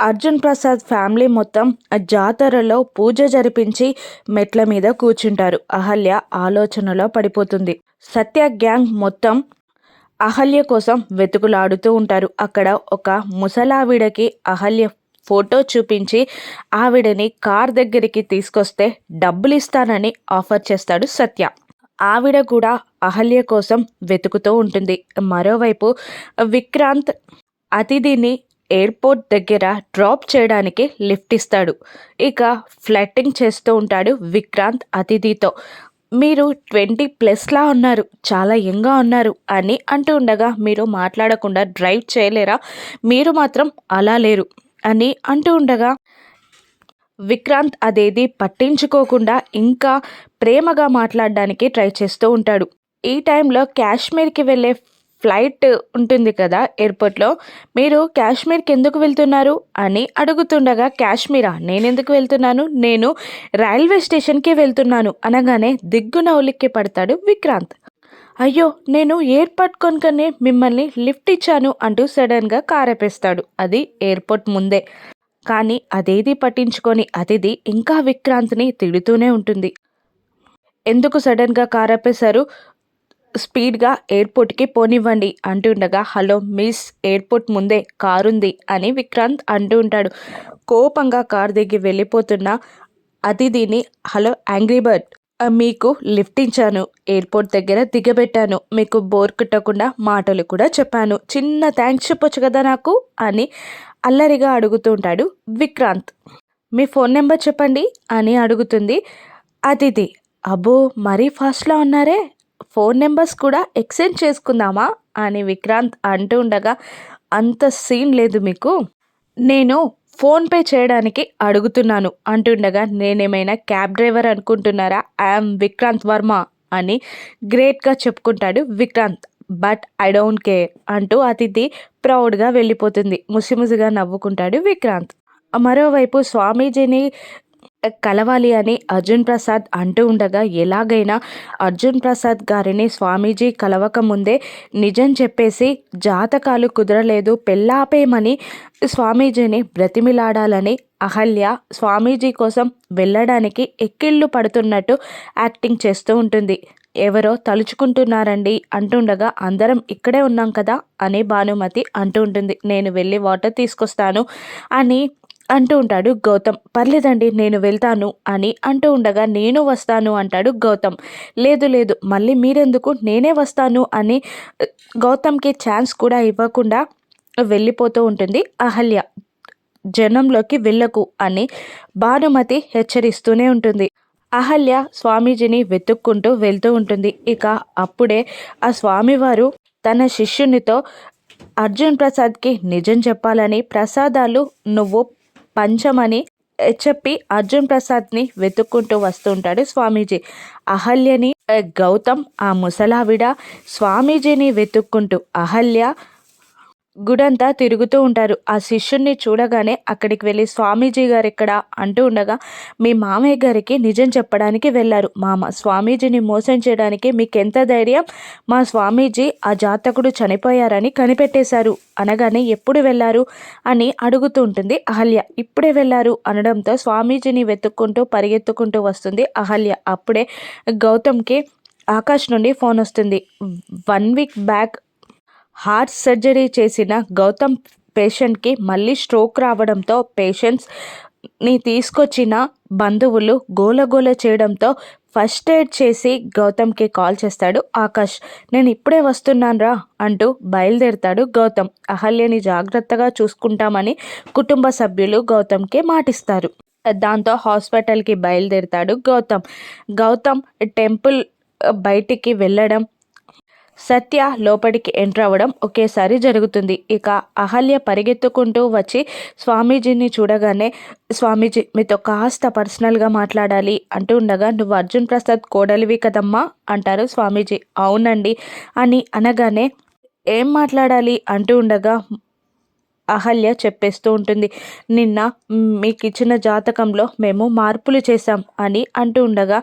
Arjun Prasad family మొత్తం జాతరలో పూజ జరిపించి మెట్ల మీద కూర్చుంటారు. అహల్య ఆలోచనలో పడిపోతుంది. సత్య గ్యాంగ్ మొత్తం అహల్య కోసం వెతుకులాడుతూ ఉంటారు. అక్కడ ఒక ముసలావిడకి అహల్య ఫోటో చూపించి ఆవిడని కార్ దగ్గరికి తీసుకొస్తే డబ్బులు ఇస్తానని ఆఫర్ చేస్తాడు సత్య. ఆవిడ కూడా అహల్య కోసం వెతుకుతూ ఉంటుంది. మరోవైపు విక్రాంత్ అతిథిని ఎయిర్పోర్ట్ దగ్గర డ్రాప్ చేయడానికి లిఫ్ట్ ఇస్తాడు. ఇక ఫ్లట్టింగ్ చేస్తూ ఉంటాడు విక్రాంత్ అతిథితో. మీరు ట్వంటీ ప్లస్లా ఉన్నారు చాలా యంగా ఉన్నారు అని అంటూ ఉండగా మీరు మాట్లాడకుండా డ్రైవ్ చేయలేరా? మీరు మాత్రం అలా లేరు అని అంటూ ఉండగా విక్రాంత్ అదేది పట్టించుకోకుండా ఇంకా ప్రేమగా మాట్లాడడానికి ట్రై చేస్తూ ఉంటాడు. ఈ టైంలో కాశ్మీర్కి వెళ్ళే ఫ్లైట్ ఉంటుంది కదా ఎయిర్పోర్ట్లో. మీరు కాశ్మీర్కి ఎందుకు వెళ్తున్నారు అని అడుగుతుండగా కాశ్మీరా? నేను ఎందుకు వెళ్తున్నాను? నేను రైల్వే స్టేషన్కి వెళ్తున్నాను. అనగానే దిగ్గున ఉలిక్కి పడతాడు విక్రాంత్. అయ్యో నేను ఎయిర్పోర్ట్ కొనుకనే మిమ్మల్ని లిఫ్ట్ ఇచ్చాను అంటూ సడన్గా కారేపేస్తాడు. అది ఎయిర్పోర్ట్ ముందే. కానీ అదేది పట్టించుకొని అతిథి ఇంకా విక్రాంత్ని తిడుతూనే ఉంటుంది. ఎందుకు సడన్గా కారాపేశారు? స్పీడ్గా ఎయిర్పోర్ట్కి పోనివ్వండి అంటుండగా హలో మిస్ ఎయిర్పోర్ట్ ముందే కారుంది అని విక్రాంత్ అంటూ ఉంటాడు. కోపంగా కారు దిగి వెళ్ళిపోతున్న అతిథిని హలో యాంగ్రీ బర్డ్ మీకు లిఫ్ట్ ఇచ్చాను ఎయిర్పోర్ట్ దగ్గర దిగబెట్టాను మీకు బోర్ కుట్టకుండా మాటలు కూడా చెప్పాను చిన్న థ్యాంక్స్ చెప్పొచ్చు కదా నాకు అని అల్లరిగా అడుగుతూ ఉంటాడు విక్రాంత్. మీ ఫోన్ నెంబర్ చెప్పండి అని అడుగుతుంది అతిథి. అబ్బో మరీ ఫాస్ట్లో ఉన్నారే ఫోన్ నెంబర్స్ కూడా ఎక్స్చేంజ్ చేసుకుందామా అని విక్రాంత్ అంటూ ఉండగా అంత సీన్ లేదు మీకు. నేను ఫోన్పే చేయడానికి అడుగుతున్నాను అంటుండగా నేనేమైనా క్యాబ్ డ్రైవర్ అనుకుంటున్నారా? ఐఎమ్ విక్రాంత్ వర్మ అని గ్రేట్గా చెప్పుకుంటాడు Vikrant. But I don't care అంటూ అతిథి ప్రౌడ్గా వెళ్ళిపోతుంది. ముసిముసిగా నవ్వుకుంటాడు విక్రాంత్. మరోవైపు స్వామీజీని కలవాలి అని అర్జున్ ప్రసాద్ అంటూ ఉండగా ఎలాగైనా అర్జున్ ప్రసాద్ గారిని స్వామీజీ కలవక ముందే నిజం చెప్పేసి జాతకాలు కుదరలేదు పెళ్ళాపేమని స్వామీజీని బ్రతిమిలాడాలని అహల్య స్వామీజీ కోసం వెళ్ళడానికి ఎక్కిళ్ళు పడుతున్నట్టు యాక్టింగ్ చేస్తూ ఉంటుంది. ఎవరో తలుచుకుంటున్నారండి అంటుండగా అందరం ఇక్కడే ఉన్నాం కదా అని భానుమతి అంటూ ఉంటుంది. నేను వెళ్ళి వాటర్ తీసుకొస్తాను అని అంటూ ఉంటాడు గౌతమ్. పర్లేదండి నేను వెళ్తాను అని అంటూ ఉండగా నేను వస్తాను అంటాడు గౌతమ్. లేదు లేదు మళ్ళీ మీరెందుకు? నేనే వస్తాను అని గౌతమ్కి ఛాన్స్ కూడా ఇవ్వకుండా వెళ్ళిపోతూ ఉంటుంది. అహల్య జనంలోకి వెళ్ళకు అని భానుమతి హెచ్చరిస్తూనే ఉంటుంది. అహల్య స్వామీజీని వెతుక్కుంటూ వెళ్తూ ఉంటుంది. ఇక అప్పుడే ఆ స్వామివారు తన శిష్యునితో అర్జున్ ప్రసాద్కి నిజం చెప్పాలని ప్రసాదాలు నువ్వు పంచమని చెప్పి అర్జున్ ప్రసాద్ని వెతుక్కుంటూ వస్తుంటాడు స్వామీజీ. అహల్యని గౌతమ్ ఆ ముసలావిడ స్వామీజీని వెతుక్కుంటూ అహల్య గుడంతా తిరుగుతూ ఉంటారు. ఆ శిష్యుణ్ణి చూడగానే అక్కడికి వెళ్ళి స్వామీజీ గారు ఇక్కడ అంటూ ఉండగా మీ మామయ్య గారికి నిజం చెప్పడానికి వెళ్ళారు. మామ స్వామీజీని మోసం చేయడానికి మీకు ఎంత ధైర్యం? మా స్వామీజీ ఆ జాతకుడు చనిపోయారని కనిపెట్టేశారు. అనగానే ఎప్పుడు వెళ్ళారు అని అడుగుతూ ఉంటుంది అహల్య. ఇప్పుడే వెళ్ళారు అనడంతో స్వామీజీని వెతుక్కుంటూ పరిగెత్తుకుంటూ వస్తుంది అహల్య. అప్పుడే గౌతమ్కి ఆకాష్ నుండి ఫోన్ వస్తుంది. One week back heart surgery చేసిన గౌతమ్ పేషెంట్కి మళ్ళీ స్ట్రోక్ రావడంతో పేషెంట్స్ని తీసుకొచ్చిన బంధువులు గోలగోల చేయడంతో ఫస్ట్ ఎయిడ్ చేసి గౌతమ్కి కాల్ చేస్తాడు. ఆకాష్ నేను ఇప్పుడే వస్తున్నానరా అంటూ బయలుదేరుతాడు గౌతమ్. అహల్యని జాగ్రత్తగా చూసుకుంటామని కుటుంబ సభ్యులు గౌతమ్కి మాటిస్తారు. దాంతో హాస్పిటల్కి బయలుదేరుతాడు గౌతమ్. గౌతమ్ టెంపుల్ బయటికి వెళ్ళడం సత్య లోపలికి ఎంటర్ అవ్వడం ఒకేసారి జరుగుతుంది. ఇక అహల్య పరిగెత్తుకుంటూ వచ్చి స్వామీజీని చూడగానే స్వామీజీ మీతో కాస్త పర్సనల్గా మాట్లాడాలి. అంటూ ఉండగా నువ్వు అర్జున్ ప్రసాద్ కోడలివి కదమ్మా అంటారు స్వామీజీ. అవునండి అని అనగానే ఏం మాట్లాడాలి? అంటూ ఉండగా అహల్య చెప్పేస్తూ ఉంటుంది నిన్న మీకు ఇచ్చిన జాతకంలో మేము మార్పులు చేశాం అని అంటూ ఉండగా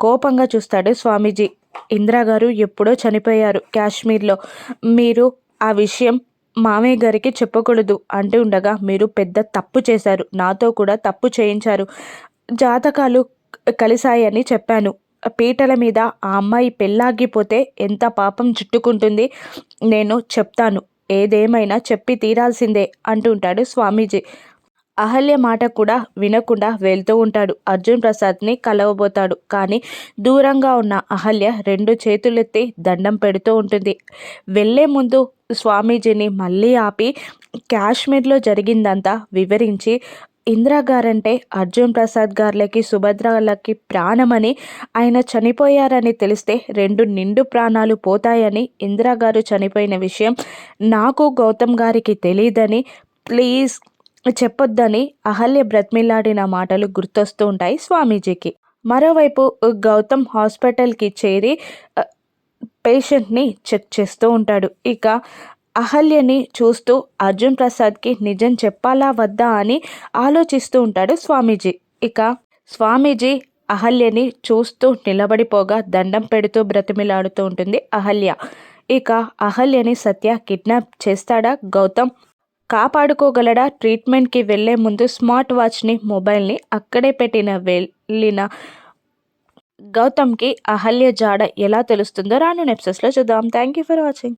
కోపంగా చూస్తాడు స్వామీజీ. ఇందిరాగారు ఎప్పుడో చనిపోయారు కాశ్మీర్లో. మీరు ఆ విషయం మామయ్య గారికి చెప్పకూడదు అంటూ ఉండగా మీరు పెద్ద తప్పు చేశారు. నాతో కూడా తప్పు చేయించారు. జాతకాలు కలిశాయని చెప్పాను. పీటల మీద ఆ అమ్మాయి పెళ్ళాగిపోతే ఎంత పాపం చుట్టుకుంటుంది నేను చెప్తాను. ఏదేమైనా చెప్పి తీరాల్సిందే అంటుంటాడు స్వామీజీ. అహల్య మాట కూడా వినకుండా వెళ్తూ ఉంటాడు. అర్జున్ ప్రసాద్ని కలవబోతాడు. కానీ దూరంగా ఉన్న అహల్య రెండు చేతులెత్తి దండం పెడుతూ ఉంటుంది. వెళ్ళే ముందు స్వామీజీని మళ్ళీ ఆపి కాశ్మీర్లో జరిగిందంతా వివరించి ఇందిరా గారంటే అర్జున్ ప్రసాద్ గారులకి సుభద్రలకి ప్రాణమని ఆయన చనిపోయారని తెలిస్తే రెండు నిండు ప్రాణాలు పోతాయని ఇందిరా గారు చనిపోయిన విషయం నాకు గౌతమ్ గారికి తెలియదని ప్లీజ్ చెప్పొద్దని అహల్య బ్రతిమిలాడిన మాటలు గుర్తొస్తూ ఉంటాయి స్వామీజీకి. మరోవైపు గౌతమ్ హాస్పిటల్కి చేరి పేషెంట్ని చెక్ చేస్తూ ఉంటాడు. ఇక అహల్యని చూస్తూ అర్జున్ ప్రసాద్కి నిజం చెప్పాలా వద్దా అని ఆలోచిస్తూ ఉంటాడు స్వామీజీ. ఇక స్వామీజీ అహల్యని చూస్తూ నిలబడిపోగా దండం పెడుతూ బ్రతిమిలాడుతూ ఉంటుంది అహల్య. ఇక అహల్యని సత్య కిడ్నాప్ చేస్తాడా గౌతమ్? కాపాడుకోగలడా? ట్రీట్మెంట్కి వెళ్ళే ముందు స్మార్ట్ వాచ్ని మొబైల్ని అక్కడే పెట్టిన వెళ్ళిన గౌతమ్కి అహల్య జాడ ఎలా తెలుస్తుందో రాను నెప్సెస్లో చూద్దాం. Thank you for watching.